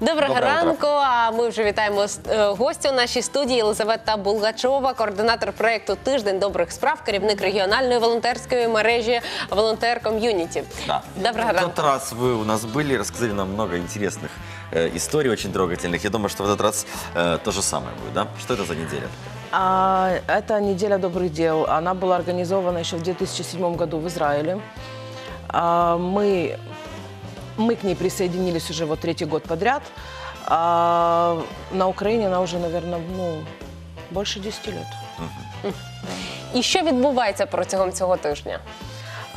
Доброго Доброе ранку. А ми вже вітаємо е, гостя у нашій студії Єлизавета Булгачова, координатор проєкту Тиждень добрих справ, керівник регіональної волонтерської мережі Волонтер Ком'юніті. Да. Доброго В ранку. тот раз вы у нас были, рассказали нам много интересных э, историй, очень трогательных. Я думаю, что в этот раз э, то же самое будет, да? Что это за неделя? А, Это неделя добрых дел. Она была организована еще в 2007 году в Израиле. А, Мы, мы к ней присоединились уже вот третий год подряд. А на Украине она уже, наверное, ну, больше 10 лет. І що відбувається протягом цього тижня?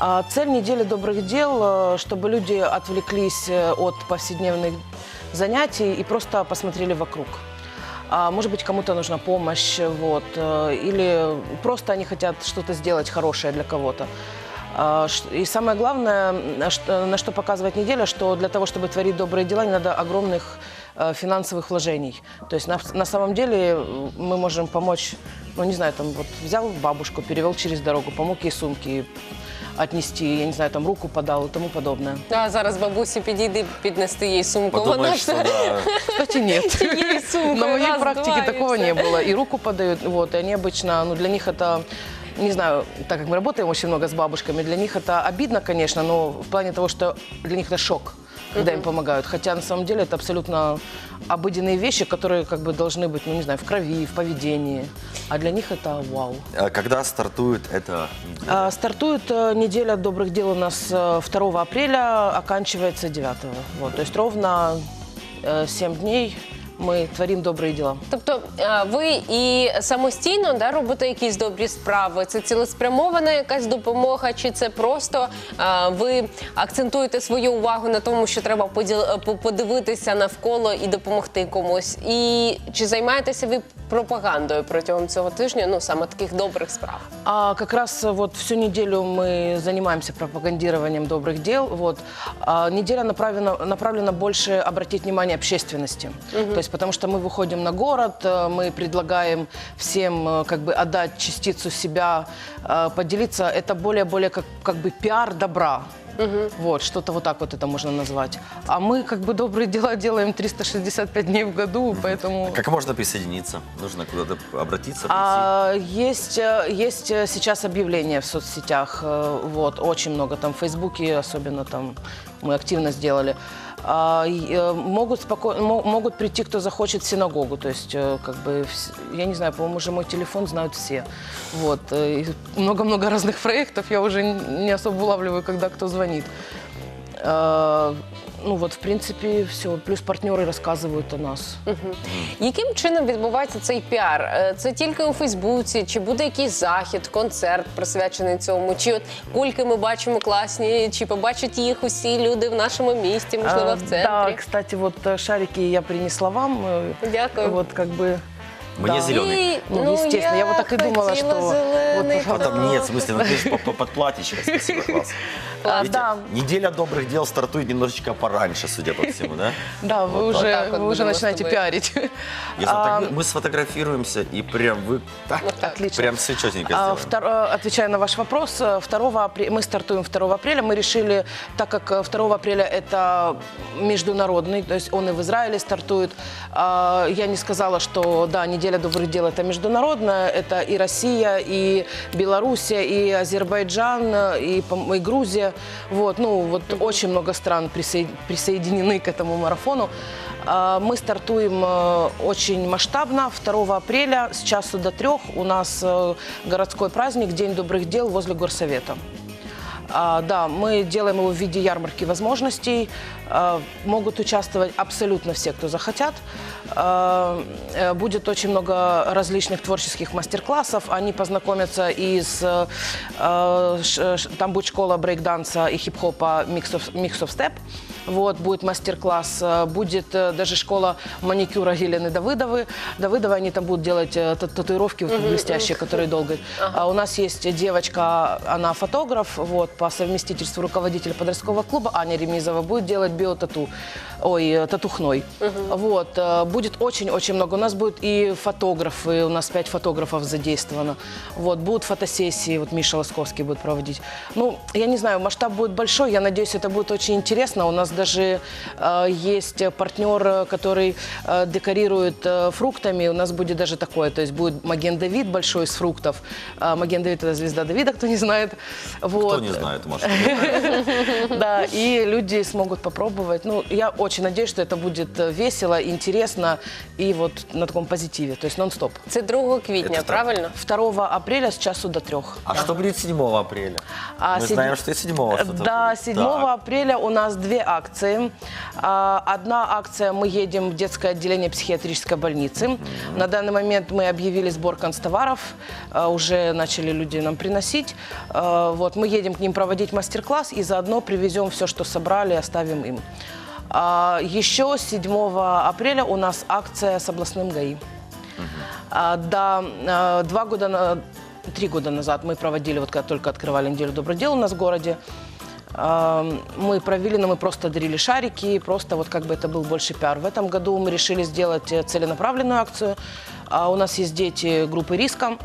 А Цель недели добрых дел, э, чтобы люди отвлеклись э, от повседневных занятий и просто посмотрели вокруг. А, Может быть, кому-то нужна помощь, вот, э, или просто они хотят что-то сделать хорошее для кого-то. А, ш- И самое главное, на что, на что показывает неделя, что для того, чтобы творить добрые дела, не надо огромных э, финансовых вложений. То есть на, на самом деле э, мы можем помочь, ну не знаю, там вот взял бабушку, перевел через дорогу, помог ей сумки отнести, я не знаю, там руку подал и тому подобное. А зараз бабусі підійди піднести їй сумку. Вона Подумаешь, ж что да. Кстати, нет. Ей сумку, На моей раз, практике два, и такого всё. не было. И руку подают, вот, и они обычно, ну, для них это, не знаю, так как мы работаем очень много с бабушками, для них это обидно, конечно, но в плане того, что для них это шок, когда им помогают. Хотя на самом деле это абсолютно обыденные вещи, которые как бы должны быть, ну, не знаю, в крови, в поведении. А для них это вау. А Когда стартует эта неделя? А, Стартует э, неделя добрых дел у нас э, 2 апреля, оканчивается 9. Вот, то есть ровно 7 дней мы творим добрые дела. Тобто е, ви і самостійно да, робите якісь добрі справи? Це цілеспрямована якась допомога, чи це просто е, ви акцентуєте свою увагу на тому, що треба поділ- е, по- подивитися навколо і допомогти комусь? І чи займаєтеся ви пропагандою протягом цього тижня? Ну саме таких добрих справ? А как раз э, вот всю неделю мы занимаемся пропагандированием добрых дел. Вот. А неделя направлена, направлена больше обратить внимание общественности. То есть потому что мы выходим на город, э, мы предлагаем всем э, как бы отдать частицу себя, э, поделиться. Это более-более как, как бы пиар добра. Вот, что-то вот так вот это можно назвать. А мы как бы добрые дела делаем 365 дней в году, поэтому... Как можно присоединиться? Нужно куда-то обратиться, прийти? А, есть, есть сейчас объявления в соцсетях, вот, очень много, там, в Фейсбуке особенно, там, мы активно сделали. А, э, могут, споко- мо- могут прийти, кто захочет, в синагогу, то есть, э, как бы, я не знаю, по-моему, уже мой телефон знают все, вот, э, много-много разных проектов, я уже не особо улавливаю, когда кто звонит. А, ну, вот, в принципе, все, плюс партнеры рассказывают о нас. Яким чином відбувається цей піар? Е, Це тільки у Фейсбуці, чи буде якийсь захід, концерт присвячений цьому? Чи от кульки ми бачимо класні, чи побачать їх усі люди в нашому місті, можливо, А, в центрі? Да, кстати, вот э, шарики я принесла вам. э, Дякую. Вот как бы... Мне зеленый. І, Ну, естественно, я вот так и думала, что зелений вот, А там кнопку. нет, в смысле, ну ты же по- по- под платьичко, спасибо, класс. А, Видите, да. Неделя добрых дел стартует немножечко пораньше, судя по всему, да? Да, вы Вот уже, так вот вы уже начинаете пиарить. Я так мы- сфотографируемся, и прям вы так, Отлично. прям все четенько А, сделаем. втор- э, Отвечая на ваш вопрос, э, 2 апреля, мы стартуем 2 апреля. Мы решили, так как э, 2 апреля это международный, то есть он и в Израиле стартует. а, Я не сказала, что да, неделя добрых дел это международная, это и Россия, и Белоруссия, и Азербайджан, и, и Грузия. Вот, ну вот очень много стран присоед- присоединены к этому марафону. А, Мы стартуем э, очень масштабно. 2 апреля с часу до трех у нас э, городской праздник День добрых дел возле горсовета. А, да, мы делаем его в виде ярмарки возможностей. А, могут участвовать абсолютно все, кто захотят. А, э, будет очень много различных творческих мастер-классов. Они познакомятся и с... э, э, там будет школа брейкданса и хип-хопа Mix of, Mix of Step. Вот, будет мастер-класс, э, будет э, даже школа маникюра Елены Давыдовы. Давыдовой они там будут делать э, та- татуировки вот, блестящие, которые долго. А у нас есть девочка, она фотограф, вот, по совместительству руководитель подросткового клуба Аня Ремизова будет делать биотату, ой, татухной. Вот, будет очень-очень много. У нас будут и фотографы, у нас пять фотографов задействовано. Вот, будут фотосессии, вот Миша Лосковский будет проводить. Ну, я не знаю, масштаб будет большой, я надеюсь, это будет очень интересно. У нас даже э, есть партнер, э, который э, декорирует э, фруктами. У нас будет даже такое, то есть будет Маген Давид большой из фруктов. Маген Давид это звезда Давида, кто не знает. Вот. Кто не знает, может. Да, и люди смогут попробовать. Ну, я очень надеюсь, что это будет весело, интересно и вот на таком позитиве, то есть нон-стоп. Це 2 квітня, так. правильно? 2 апреля с часу до трех. А что будет 7 апреля? А Мы седь- знаем, что и 7 что-то Да, будет. 7 Так. апреля у нас две акции. А, Одна акция мы едем в детское отделение психиатрической больницы. На данный момент мы объявили сбор констоваров, а, уже начали люди нам приносить. А, Вот мы едем к ним проводить мастер-класс и заодно привезем все, что собрали, оставим им. Еще 7 апреля у нас акция с областным ГАИ. Да, два года, три года назад мы проводили, вот когда только открывали неделю добрых дел у нас в городе, мы провели, но мы просто дарили шарики, просто вот как бы это был больше пиар. В этом году мы решили сделать э, целенаправленную акцию. А У нас есть дети группы риска,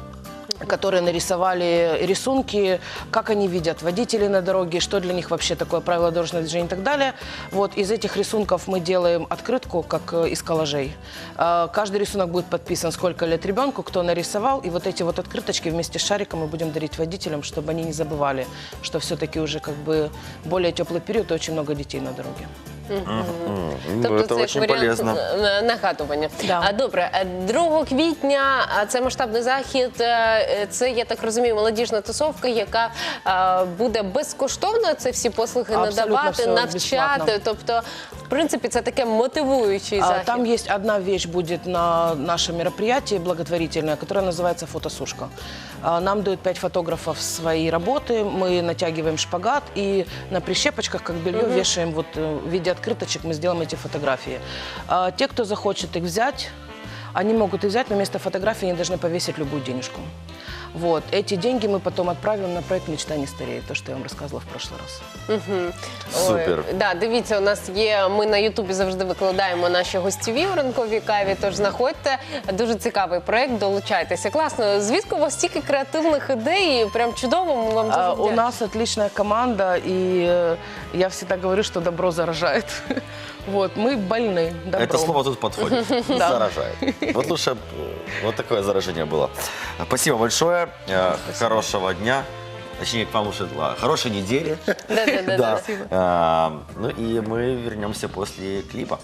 которые нарисовали рисунки, как они видят водителей на дороге, что для них вообще такое правило дорожного движения и так далее. Вот из этих рисунков мы делаем открытку, как э, из коллажей. А, Каждый рисунок будет подписан, сколько лет ребенку, кто нарисовал, и вот эти вот открыточки вместе с шариком мы будем дарить водителям, чтобы они не забывали, что все-таки уже как бы более теплый период и очень много детей на дороге. Ну, Тобто це як варіант е, нагадування. Да. А добре, е, 2 квітня а, це масштабний захід. е, Це я так розумію, молодіжна тусовка, яка е, буде безкоштовно це всі послуги Абсолютно надавати, все навчати. безплатно. Тобто, в принципі, це таке мотивуючий А, захід. Там есть одна вещь будет на нашем мероприятии благотворительное, которая называется фотосушка. А, Нам дают пять фотографов свои работы, мы натягиваем шпагат и на прищепочках, как белье, вешаем вот э, в виде открыточек, мы сделаем эти фотографии. А, Те, кто захочет их взять, они могут их взять, но вместо фотографии они должны повесить любую денежку. Вот. Эти деньги мы потом отправим на проект «Мечта не стареет», то, что я вам рассказывала в прошлый раз. Супер. Ой, да, дивіться, у нас є. Ми на Ютубі завжди викладаємо наші гостєві у ранковій каві. Тож знаходьте дуже цікавий проект. Долучайтеся. Класно. Звідки у вас стільки креативних ідей? Прям чудово. Ми вам дуже А, У вдячні. нас отличная команда, и э, я всегда говорю, что добро заражает. Вот, мы больны добром. Это слово тут подходит. Заражает. Вот лучше э, вот такое заражение было. Спасибо большое. Э, Хорошего дня. Точнее, к вам лучше а, хорошей недели. Да-да-да. Да. А, Ну и мы вернемся после клипа.